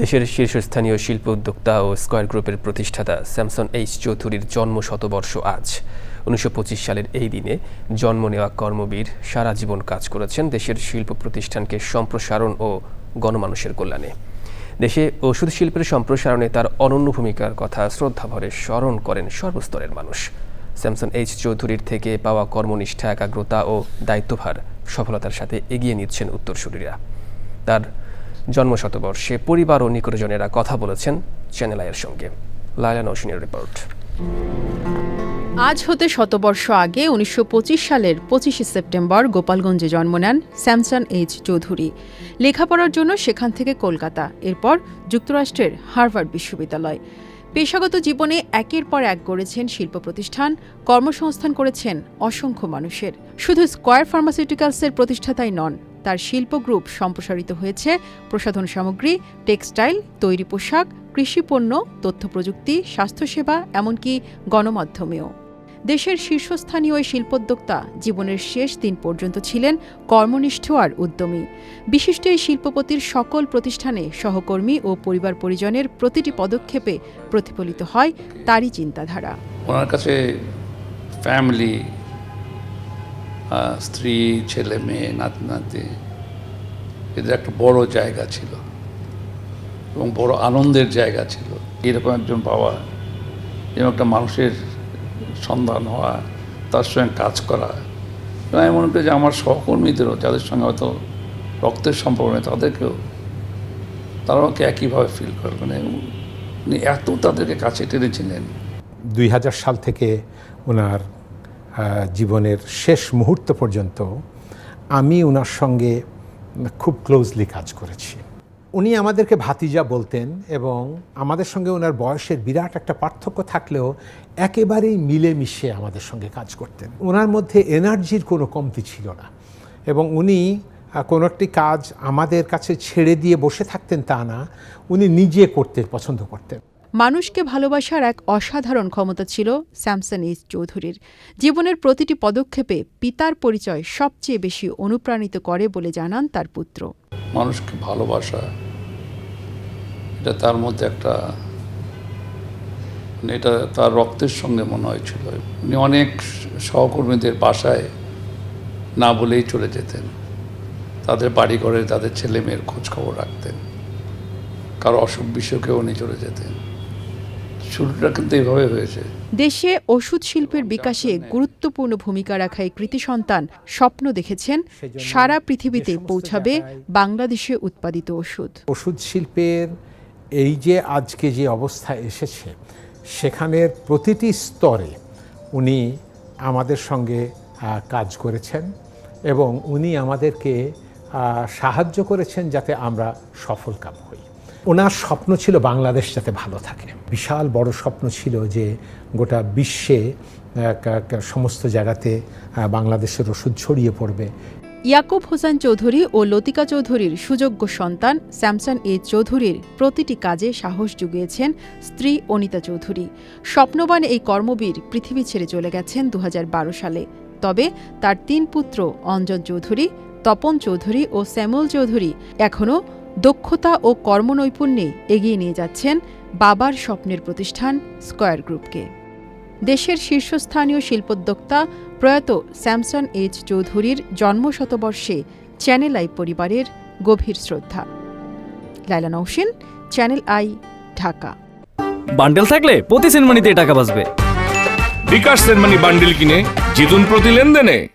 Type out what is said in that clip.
দেশের শীর্ষস্থানীয় শিল্প উদ্যোক্তা ও স্কয়ার গ্রুপের প্রতিষ্ঠাতা স্যামসন এইচ চৌধুরীর জন্ম শতবর্ষ আজ। উনিশশো পঁচিশ সালের এই দিনে জন্ম নেওয়া কর্মবীর সারা জীবন কাজ করেছেন দেশের শিল্প প্রতিষ্ঠানকে সম্প্রসারণ ও গণমানুষের কল্যাণে। দেশে ওষুধ শিল্পের সম্প্রসারণে তার অনন্য ভূমিকার কথা শ্রদ্ধাভরে স্মরণ করেন সর্বস্তরের মানুষ। স্যামসন এইচ চৌধুরীর থেকে পাওয়া কর্মনিষ্ঠা, একাগ্রতা ও দায়িত্বভার সফলতার সাথে এগিয়ে নিচ্ছেন উত্তরসূরিরা। তার জন্ম শতবর্ষে পরিবার ও নিকটজনেরা কথা বলেছেন চ্যানেল আয়ের সঙ্গে। লায়লা নৌসিনের রিপোর্ট। আজ হতে শতবর্ষ আগে উনিশশো পঁচিশ সালের পঁচিশে সেপ্টেম্বর গোপালগঞ্জে জন্ম নেন স্যামসন এইচ চৌধুরী। লেখাপড়ার জন্য সেখান থেকে কলকাতা, এরপর যুক্তরাষ্ট্রের হার্ভার্ড বিশ্ববিদ্যালয়। পেশাগত জীবনে একের পর এক গড়েছেন শিল্প প্রতিষ্ঠান, কর্মসংস্থান করেছেন অসংখ্য মানুষের। শুধু স্কয়ার ফার্মাসিউটিক্যালসের প্রতিষ্ঠাতাই নন তার শিল্প গ্রুপ সম্প্রসারিত হয়েছে। প্রসাধন সামগ্রী, টেক্সটাইল, তৈরি পোশাক কৃষিপণ্য তথ্য প্রযুক্তি স্বাস্থ্যসেবা, এমনকি গণমাধ্যমেও। দেশের শীর্ষস্থানীয় এই শিল্পোদ্যোক্তা জীবনের শেষ দিন পর্যন্ত ছিলেন কর্মনিষ্ঠ আর উদ্যমী। বিশিষ্ট এই শিল্পপতির সকল প্রতিষ্ঠানে সহকর্মী ও পরিবার পরিজনের প্রতিটি পদক্ষেপে প্রতিফলিত হয় তারই চিন্তাধারা। ওনার কাছে ফ্যামিলি স্ত্রী, ছেলে, মেয়ে, নাতি নাতি, এদের একটা বড় জায়গা ছিল এবং বড় আনন্দের জায়গা ছিল। এরকম একজন বাবা যেরকম একটা মানুষের সন্ধান হওয়া, তার সঙ্গে কাজ করা। আমি মনে করি যে আমার সহকর্মীদেরও, যাদের সঙ্গে হয়তো রক্তের সম্পর্ক নেই, তাদেরকেও তারা আমাকে একইভাবে ফিল করে। মানে উনি এত তাদেরকে কাছে টেনেছিলেন। দুই হাজার সাল থেকে ওনার জীবনের শেষ মুহূর্ত পর্যন্ত আমি ওনার সঙ্গে খুব ক্লোজলি কাজ করেছি। উনি আমাদেরকে ভাতিজা বলতেন এবং আমাদের সঙ্গে ওনার বয়সের বিরাট একটা পার্থক্য থাকলেও একেবারেই মিলেমিশে আমাদের সঙ্গে কাজ করতেন। ওনার মধ্যে এনার্জির কোনো কমতি ছিল না এবং উনি কোনো একটি কাজ আমাদের কাছে ছেড়ে দিয়ে বসে থাকতেন তা না, উনি নিজে করতে পছন্দ করতেন। মানুষকে ভালোবাসার এক অসাধারণ ক্ষমতা ছিল স্যামসন এইচ চৌধুরীর। জীবনের প্রতিটি পদক্ষেপে পিতার পরিচয় সবচেয়ে বেশি অনুপ্রাণিত করে বলে জানান তার পুত্র। মানুষকে ভালোবাসা, এটা তার মধ্যে একটা মানে এটা তার রক্তের সঙ্গে মনে হয়েছিল। উনি অনেক সহকর্মীদের বাসায় না বলেই চলে যেতেন। তাদের বাড়ি ঘরে তাদের ছেলে মেয়ের খোঁজ খবর রাখতেন। কারও অসুখ বিসুখেও উনি চলে যেতেন। শুরুটা কিন্তু এইভাবে হয়েছে। দেশে ওষুধ শিল্পের বিকাশে গুরুত্বপূর্ণ ভূমিকা রাখা এই কৃতি সন্তান স্বপ্ন দেখেছেন। সারা পৃথিবীতে পৌঁছাবে বাংলাদেশে উৎপাদিত ওষুধ। ওষুধ শিল্পের এই যে আজকে যে অবস্থা এসেছে সেখানের প্রতিটি স্তরে উনি আমাদের সঙ্গে কাজ করেছেন এবং উনি আমাদেরকে সাহায্য করেছেন যাতে আমরা সফল কাম হই। ওনার স্বপ্ন ছিল বাংলাদেশ যাতে ভালো থাকে। বিশাল বড় স্বপ্ন ছিল যে গোটা বিশ্বে সমস্ত জায়গাতে বাংলাদেশের ওষুধ ছড়িয়ে পড়বে। ইয়াকুব হোসেন চৌধুরী ও লতিকা চৌধুরীর সুযোগ্য সন্তান স্যামসন এ চৌধুরীর প্রতিটি কাজে সাহস জুগিয়েছেন স্ত্রী অনিতা চৌধুরী। স্বপ্নবান এই কর্মবীর পৃথিবী ছেড়ে চলে গেছেন দু হাজার বারো সালে। তবে তার তিন পুত্র অঞ্জন চৌধুরী তপন চৌধুরী ও শ্যামল চৌধুরী এখনও দক্ষতা ও কর্মনৈপুণ্যে এগিয়ে নিয়ে যাচ্ছেন বাবার স্বপ্নের প্রতিষ্ঠান স্কয়ার গ্রুপকে। দেশের শীর্ষস্থানীয় শিল্পোদ্যোক্তা প্রয়াত স্যামসন এইচ চৌধুরীর জন্মশতবর্ষে চ্যানেল আই পরিবারের গভীর শ্রদ্ধা। Laila Nausheen channel I Dhaka. Bundle থাকলে প্রতি সেনমানিতে টাকা বাঁচবে। বিকাশ সেনমানি বান্ডিল কিনে জিতুন প্রতি লেনদেনে।